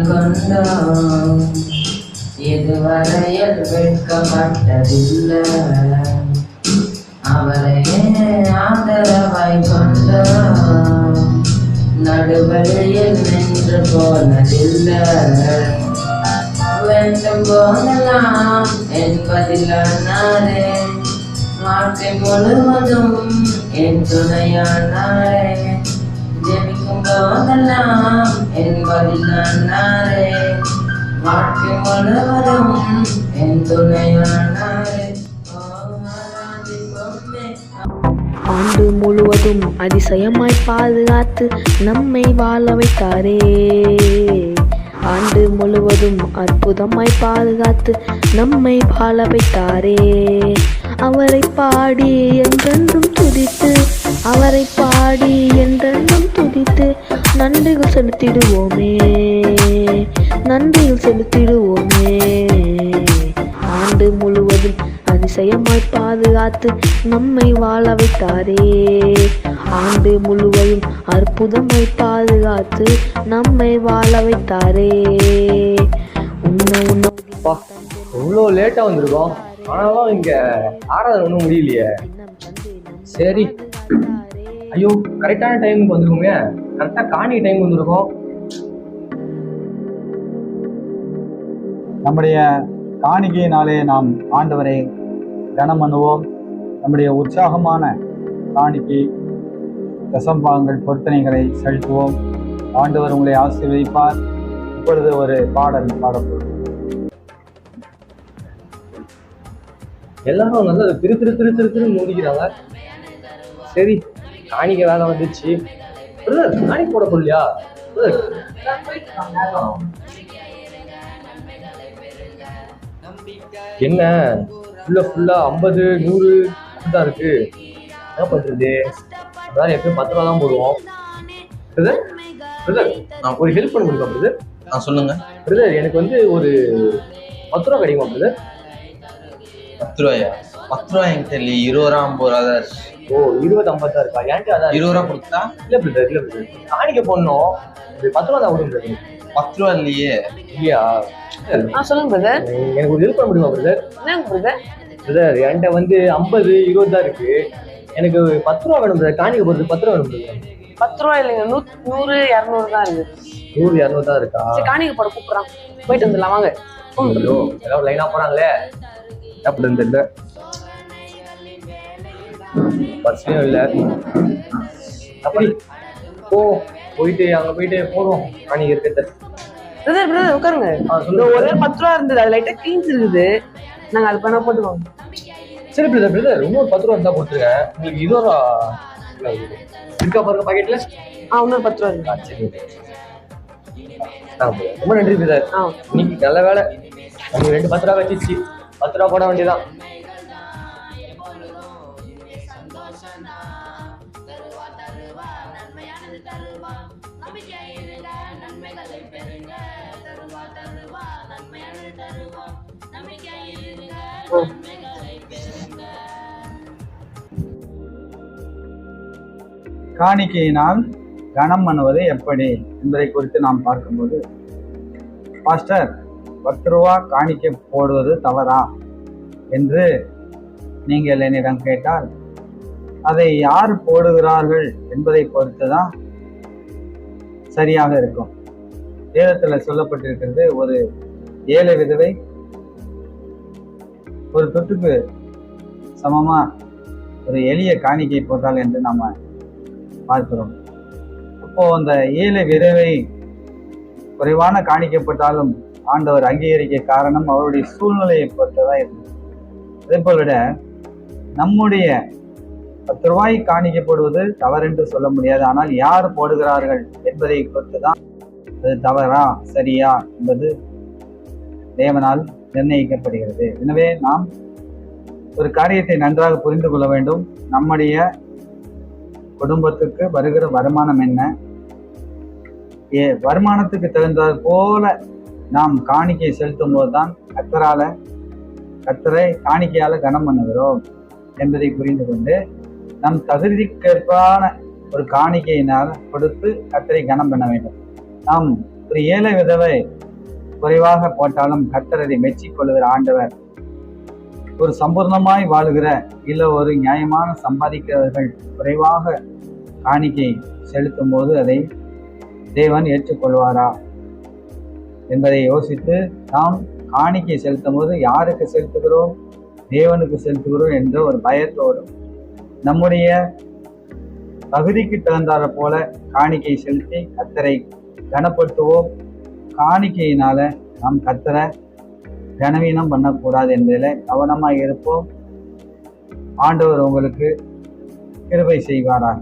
கொண்டோம் இதுவரையில் வெட்கப்பட்டதில்லை. அவரையே ஆதரவாய் கொண்டோம் நடுவழியில் நின்று போனதில்லை. வேண்டும் போதெல்லாம் என்பதில்லானாரே வாழ்க்கை முழுவதும் என் துணையானாரே. ஜெபிக்கும் போதெல்லாம் வாழ்க்கை முழுவதும் என் துணையானாரே. ஆண்டு முழுவதும் அதிசயமாய் பாதுகாத்து நம்மை வாழ வைத்தாரே. ஆண்டு முழுவதும் அற்புதமாய் பாதுகாத்து நம்மை வாழ வைத்தாரே. அவரை பாடி என்றென்றும் துதித்து அவரை பாடி என்றென்றும் துதித்து நன்றிகள் செலுத்திடுவோமே. நன்றிகள் செலுத்திடுவோமே. ஆண்டு முழுவதும் அதிசயமாய் பாதுகாத்து நம்மை வாழ வைத்தாரே. ஆண்டு முழுவதும் அற்புதமாய் பாதுகாத்து நம்மை வாழ வைத்தாரே. உன்னை இவ்வளோ லேட்டாக வந்திருக்கோம். ஆனாலும் இங்கே ஆராதனை ஒன்றும் முடியலையே. சரி. ஐயோ கரெக்டான டைமுக்கு வந்திருக்கோமே. கரெக்டாக காணி டைம் வந்திருக்கோம். நம்முடைய காணிக்கையினாலே நாம் ஆண்டவரை கனம் பண்ணுவோம். நம்முடைய உற்சாகமான காணிக்கை தசம்பாகங்கள் பொருத்தனைகளை செலுத்துவோம். ஆண்டவர் உங்களை ஆசீர்வதிப்பார். இப்பொழுது ஒரு பாடல் பாடப்போம் எல்லாரும் நல்லா திரு திரு திரு திரு திரு மூடிக்கிறாங்க. சரி. காணிக்க வேலை வந்துச்சு. பிரதர் காணி போட பிரதர் என்ன? ஃபுல்லா ஃபுல்லா ஐம்பது நூறு தான் இருக்கு. என்ன பண்றது? அதான் எப்பயும் பத்து ரூபா தான் போடுவோம். பிரதர் பிரதர் நான் ஒரு ஹெல்ப் பண்ண முடியுமா பிரதர் ஆ சொல்லுங்க. பிரதர் எனக்கு வந்து ஒரு பத்து ரூபா கிடைக்குமா பிரதர் பத்து ரூபாயா? பத்து ரூபாய் என்கிட்ட தெரியல இருபது ரூபா ஐம்பது ரூபா தான். ஓ இருபது ஐம்பதா இருக்கா? ஏன்ட்டு அதான் இருபது ரூபா கொடுத்தா? இல்ல பிரதர் இல்ல பிரதர் காணிக்க போடணும். இது பத்து ரூபா தான் விடும் பிரதர் பத்து ரூபா இல்லையே. இல்லையா? ஆ சொல்லுங்க பிரதர் எனக்கு ஒரு ஹெல்ப் பண்ண முடியுமா பிரதர் என்னங்க பிரதர் பிரதர் என்கிட்ட வந்து ஐம்பது இருபது தான் இருக்கு. எனக்கு பத்து ரூபா வேணும் பிரதர் காணிக்க போறது பத்து ரூபா வேணும் பிரதர் பத்து ரூபா இல்லைங்க நூ நூறு இரநூறு தான் இருக்கு. நூறு இரநூறு தான் இருக்கா? சரி காணிக்க போட கூப்பிடுறான். போயிட்டு வந்துடலாம் வாங்க. போங்க ஐயோ எல்லாம் லைனா போறாங்களே? அப்படி தெரியல. பஸ்லயும் இல்ல. அப்படி போ போயிட்டு அங்க போயிட்டு போதும். காணிக்க இருக்கிறத பிரதர் பிரதர் உட்காருங்க. ஒரே பத்து ரூபா இருந்தது. அது லைட்டா கிளீன்ஸ் இருக்குது. நாங்க அது பண்ண போட்டுக்கோங்க சரி பிரதர் பிரதர் இன்னொரு பத்து ரூபா இருந்தா கொடுத்துருக்கேன் உங்களுக்கு இருபது ரூபா இருக்கா பாருங்க பாக்கெட்ல ஆ இன்னொரு பத்து ரூபா இருக்கு. சரி. ரொம்ப நன்றி பிரதர் இன்னைக்கு நல்ல வேலை நம்ம ரெண்டு பத்து ரூபா வச்சிச்சு பத்து ரூபா போட வேண்டியதான் காணிக்கையினால் கனம் பண்ணுவது எப்படி என்பதை குறித்து நாம் பார்க்கும்போது பாஸ்டர் பத்து ரூபா காணிக்கை போடுவது தவறா? என்று நீங்கள் என்னிடம் கேட்டால் அதை யார் போடுகிறார்கள் என்பதை பொறுத்து தான் சரியாக இருக்கும். வேதத்துல சொல்லப்பட்டிருக்கிறது ஒரு ஏழை விதவை ஒரு தொட்டுக்கு சமமா ஒரு எளிய காணிக்கை போட்டால் என்று நாம பார்க்கிறோம். அப்போ அந்த ஏழை விதவை குறைவான காணிக்கப்பட்டாலும் ஆண்டவர் அங்கீகரிக்க காரணம் அவருடைய சூழ்நிலையை பொறுத்ததா இருந்தது அதே போல நம்முடைய பத்து ரூபாய் காணிக்கப்படுவது தவறென்று சொல்ல முடியாது. ஆனால் யார் போடுகிறார்கள் என்பதை பொறுத்து தான் அது தவறா சரியா என்பது தேவனால் நிர்ணயிக்கப்படுகிறது. எனவே நாம் ஒரு காரியத்தை நன்றாக புரிந்து கொள்ள வேண்டும். நம்முடைய குடும்பத்துக்கு வருகிற வருமானம் என்ன? ஏ வருமானத்துக்கு தகுந்தாற் போல நாம் காணிக்கை செலுத்தும் போதுதான் கத்தரால கத்தரை காணிக்கையால் கனம் பண்ணுகிறோம் என்பதை புரிந்து கொண்டு நம் தகுதிக்கேற்பான ஒரு காணிக்கையினால் கொடுத்து கத்தரை கனம் பண்ண வேண்டும். நாம் ஒரு ஏழை விதவை குறைவாக போட்டாலும் கத்தரதை மெச்சிக்கொள்கிற ஆண்டவர். ஒரு சம்பூர்ணமாய் வாழுகிற இல்ல ஒரு நியாயமான சம்பாதிக்கிறவர்கள் குறைவாக காணிக்கை செலுத்தும் போது அதை தேவன் ஏற்றுக்கொள்வாரா என்பதை யோசித்து நாம் காணிக்கை செலுத்தும் போது யாருக்கு செலுத்துகிறோம்? தேவனுக்கு செலுத்துகிறோம் என்ற ஒரு பயத்தோடும் நம்முடைய தகுதிக்கு தகுந்தாற போல காணிக்கை செலுத்தி கத்தரை கனப்படுத்துவோம். காணிக்கையினால நாம் கத்தரை கனவீனம் பண்ணக்கூடாது என்பதில் கவனமாக இருப்போம். ஆண்டவர் உங்களுக்கு கிருபை செய்வாராக.